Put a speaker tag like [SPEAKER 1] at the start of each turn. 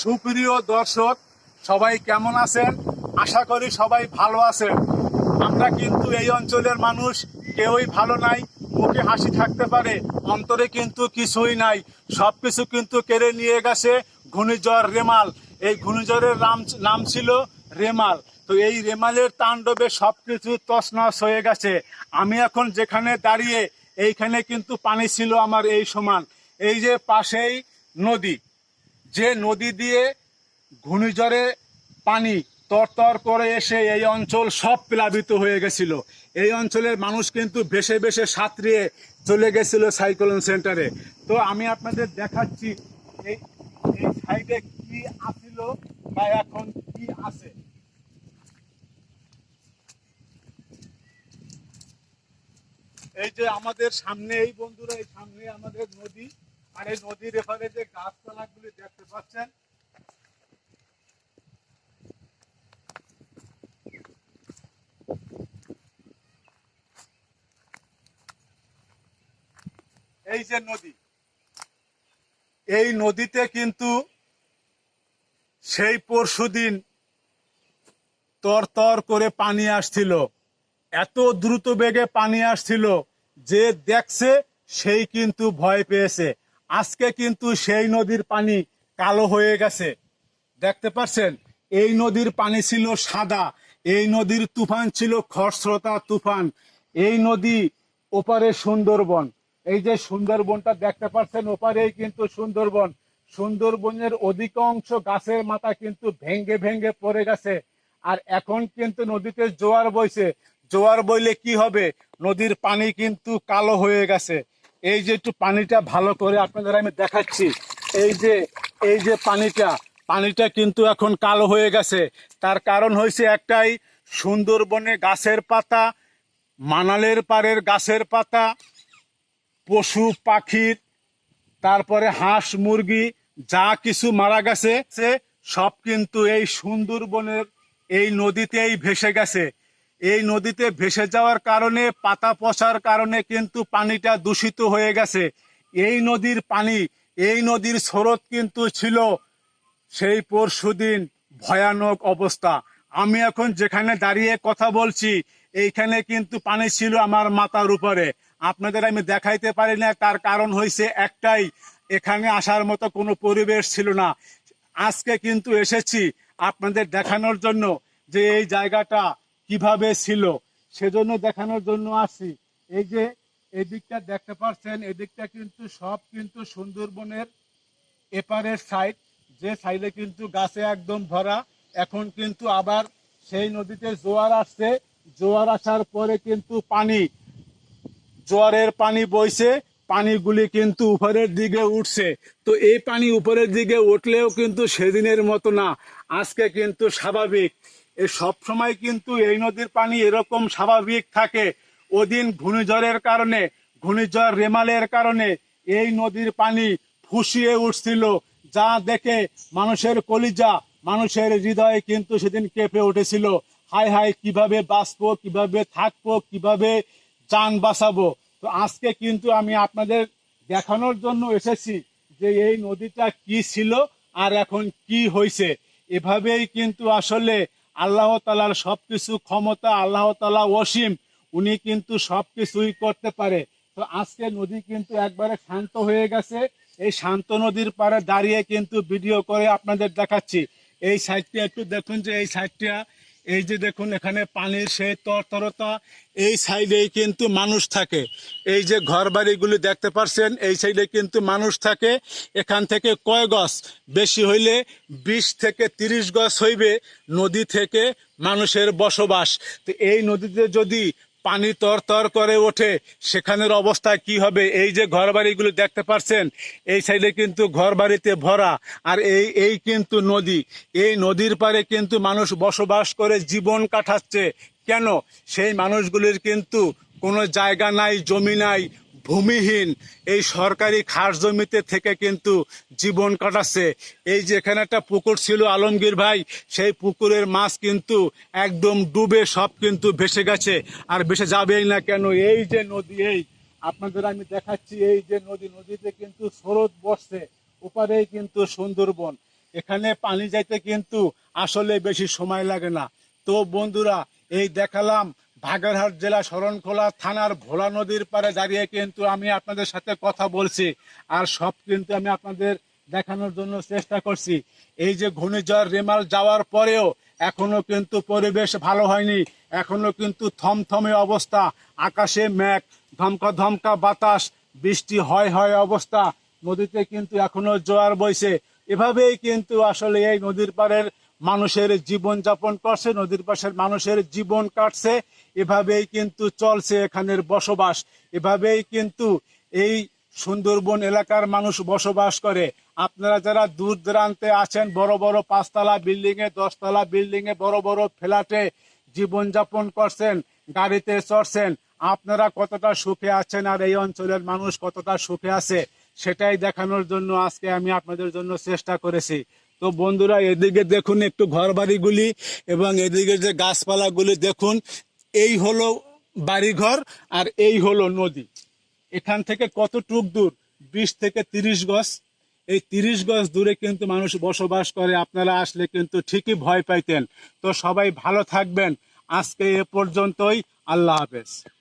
[SPEAKER 1] সুপ্রিয় দর্শক, সবাই কেমন আছেন? আশা করি সবাই ভালো আছেন। আমরা কিন্তু এই অঞ্চলের মানুষ, কেউই ভালো নাই, মুখে হাসি থাকতে পারে, অন্তরে কিন্তু কিছুই নাই। সব কিছু কিন্তু কেড়ে নিয়ে গেছে ঘূর্ণিঝড় রেমাল। এই ঘূর্ণিঝড়ের নাম নাম ছিল রেমাল। তো এই রেমালের তাণ্ডবে সবকিছু তছনছ হয়ে গেছে। আমি এখন যেখানে দাঁড়িয়ে, এইখানে কিন্তু পানি ছিল আমার এই সমান। এই যে পাশেই নদী। যে নদী দিয়ে ঘূর্ণিঝড়ে পানি তরতর করে এসে এই অঞ্চল সব প্লাবিত হয়ে গেছিল। এই অঞ্চলের মানুষ কিন্তু ভেসে বেশে সাঁতরিয়ে চলে গেছিল সাইক্লোন সেন্টারে। তো আমি আপনাদের দেখাচ্ছি এই এই সাইডে কি আসিল বা এখন কি আছে। এই যে আমাদের সামনে, এই বন্ধুরা, এই সামনে আমাদের নদী। এই নদীর যে দেখতে পাচ্ছেন, এই যে নদী, এই নদীতে কিন্তু সেই পরশুদিন তর তর করে পানি আসছিল, এত দ্রুত বেগে পানি আসছিল যে দেখছে সেই কিন্তু ভয় পেয়েছে। আজকে কিন্তু সেই নদীর পানি কালো হয়ে গেছে। দেখতে পাচ্ছেন, এই নদীর পানি ছিল সাদা, এই নদীর তুফান ছিল খরস্রোতা তুফান। এই নদী ওপারে সুন্দরবন। এই যে সুন্দরবনটা দেখতে পাচ্ছেন, ওপারেই কিন্তু সুন্দরবন। সুন্দরবনের অধিকাংশ গাছের মাথা কিন্তু ভেঙ্গে ভেঙ্গে পড়ে গেছে। আর এখন কিন্তু নদীতে জোয়ার বইছে। জোয়ার বইলে কি হবে? নদীর পানি কিন্তু কালো হয়ে গেছে। এই যে একটু পানিটা ভালো করে আপনাদের আমি দেখাচ্ছি। এই যে এই যে পানিটা পানিটা কিন্তু এখন কালো হয়ে গেছে। তার কারণ হয়েছে একটাই, সুন্দরবনে গাছের পাতা, মানালের পাড়ের গাছের পাতা, পশু, পাখির, তারপরে হাঁস, মুরগি, যা কিছু মারা গেছে, সব কিন্তু এই সুন্দরবনের এই নদীতেই ভেসে গেছে। এই নদীতে ভেসে যাওয়ার কারণে, পাতা পচার কারণে কিন্তু পানিটা দূষিত হয়ে গেছে। এই নদীর পানি, এই নদীর স্রোত কিন্তু ছিল সেই পরশুদিন ভয়ানক অবস্থা। আমি এখন যেখানে দাঁড়িয়ে কথা বলছি, এইখানে কিন্তু পানি ছিল আমার মাথার উপরে। আপনাদের আমি দেখাইতে পারি না, তার কারণ হয়েছে একটাই, এখানে আসার মতো কোনো পরিবেশ ছিল না। আজকে কিন্তু এসেছি আপনাদের দেখানোর জন্য যে এই জায়গাটা কীভাবে ছিল? সেজন্য দেখানোর জন্য আসছি। এই যে এদিকটা দেখতে পাচ্ছেন এদিকটা কিন্তু সব কিন্তু সুন্দরবনের এপারের সাইড যে সাইডে কিন্তু গাছে একদম ভরা, এখন কিন্তু আবার সেই নদীতে জোয়ার আসছে। জোয়ার আসার পরে কিন্তু পানি, জোয়ারের পানি বইছে, পানিগুলি কিন্তু উপরের দিকে উঠছে। তো এই পানি উপরের দিকে উঠলেও কিন্তু সেদিনের মতো না। আজকে কিন্তু স্বাভাবিক। সব সময় কিন্তু এই নদীর পানি এরকম স্বাভাবিক থাকে। ওদিন ঘূর্ণিঝড়ের কারণে, ঘূর্ণিঝড় রেমালের কারণে এই নদীর পানি ফুসিয়ে উঠছিল, যা দেখে মানুষের কলিজা, মানুষের হৃদয়ে কিন্তু সেদিন কেঁপে উঠেছিল। হাই হাই কীভাবে বাঁচবো, কীভাবে থাকব, কীভাবে যান বাঁচাবো? তো আজকে কিন্তু আমি আপনাদের দেখানোর জন্য এসেছি যে এই নদীটা কি ছিল আর এখন কি হয়েছে। এভাবেই কিন্তু আসলে আল্লাহ তালার সবকিছু ক্ষমতা আল্লাহ তালা অসীম, উনি কিন্তু সবকিছুই করতে পারে। তো আজকে নদী কিন্তু একবারে শান্ত হয়ে গেছে। এই শান্ত নদীর পাড়ে দাঁড়িয়ে কিন্তু ভিডিও করে আপনাদের দেখাচ্ছি। এই সাইডটা একটু দেখুন যে এই সাইডটা এই যে দেখুন, এখানে পানির সেই তরতরতা, এই সাইডেই কিন্তু মানুষ থাকে। এই যে ঘর বাড়িগুলি দেখতে পারছেন, এই সাইডে কিন্তু মানুষ থাকে। এখান থেকে কয় গছ বেশি হইলে বিশ থেকে তিরিশ গছ হইবে নদী থেকে মানুষের বসবাস। তো এই নদীতে যদি পানি তরতর করে ওঠে। সেখানের অবস্থা কি হবে? এই যে ঘর বাড়িগুলো দেখতে পাচ্ছেন এই সাইডে কিন্তু ঘর বাড়িতে ভরা আর এই এই কিন্তু নদী। এই নদীর পারে কিন্তু মানুষ বসবাস করে, জীবন কাটাচ্ছে। কেন? সেই মানুষগুলির কিন্তু কোনো জায়গা নাই, জমি নাই ভূমিহীন এই সরকারি খাস জমিতে থেকে কিন্তু জীবন কাটাচ্ছে। এই যে এখানে একটা পুকুর ছিল আলমগীর ভাই, সেই পুকুরের মাছ কিন্তু একদম ডুবে সব কিন্তু ভেসে গেছে। আর ভেসে যাবেই না কেন? এই যে নদী, এই আপনাদের আমি দেখাচ্ছি, এই যে নদী, নদীতে কিন্তু স্রোত বসছে, ওপারেই কিন্তু সুন্দরবন। এখানে পানি যাইতে কিন্তু আসলে বেশি সময় লাগে না। তো বন্ধুরা, এই দেখালাম বাগেরহাট জেলা শরণখোলা থানার ভোলা নদীর পারে দাঁড়িয়ে কিন্তু আমি আপনাদের সাথে কথা বলছি আর সব কিন্তু আমি আপনাদের দেখানোর জন্য চেষ্টা করছি। এই যে ঘূর্ণিঝড় রেমাল যাওয়ার পরেও এখনও কিন্তু পরিবেশ ভালো হয়নি। এখনও কিন্তু থমথমে অবস্থা। আকাশে মেঘ, ধমকা ধমকা বাতাস, বৃষ্টি হয় হয় অবস্থা। নদীতে কিন্তু এখনও জোয়ার বইছে। এভাবেই কিন্তু আসলে এই নদীর পাড়ের মানুষের জীবন যাপন করছে, নদীর পাশের মানুষের জীবন কাটছে, এভাবেই কিন্তু চলছে এখানের বসবাস, এভাবেই কিন্তু এই সুন্দরবন এলাকার মানুষ বসবাস করে। আপনারা যারা দূর দূরান্তে আছেন, বড় বড় পাঁচতলা বিল্ডিং এ, দশতলা বিল্ডিং এ, বড় বড় ফ্ল্যাটে জীবনযাপন করছেন, গাড়িতে চড়ছেন, আপনারা কতটা সুখে আছেন আর এই অঞ্চলের মানুষ কতটা সুখে আছে? সেটাই দেখানোর জন্য আজকে আমি আপনাদের জন্য চেষ্টা করেছি। তো বন্ধুরা, এদিকে দেখুন একটু ঘর বাড়িগুলি এবং এদিকে যে গাছপালাগুলি দেখুন, এই হলো বাড়িঘর আর এই হলো নদী। এখান থেকে কতটুক দূর? বিশ থেকে তিরিশ গজ। এই তিরিশ গজ দূরে কিন্তু মানুষ বসবাস করে, আপনারা আসলে কিন্তু ঠিকই ভয় পাইতেন। তো সবাই ভালো থাকবেন। আজকে এ পর্যন্তই। আল্লাহ হাফেজ।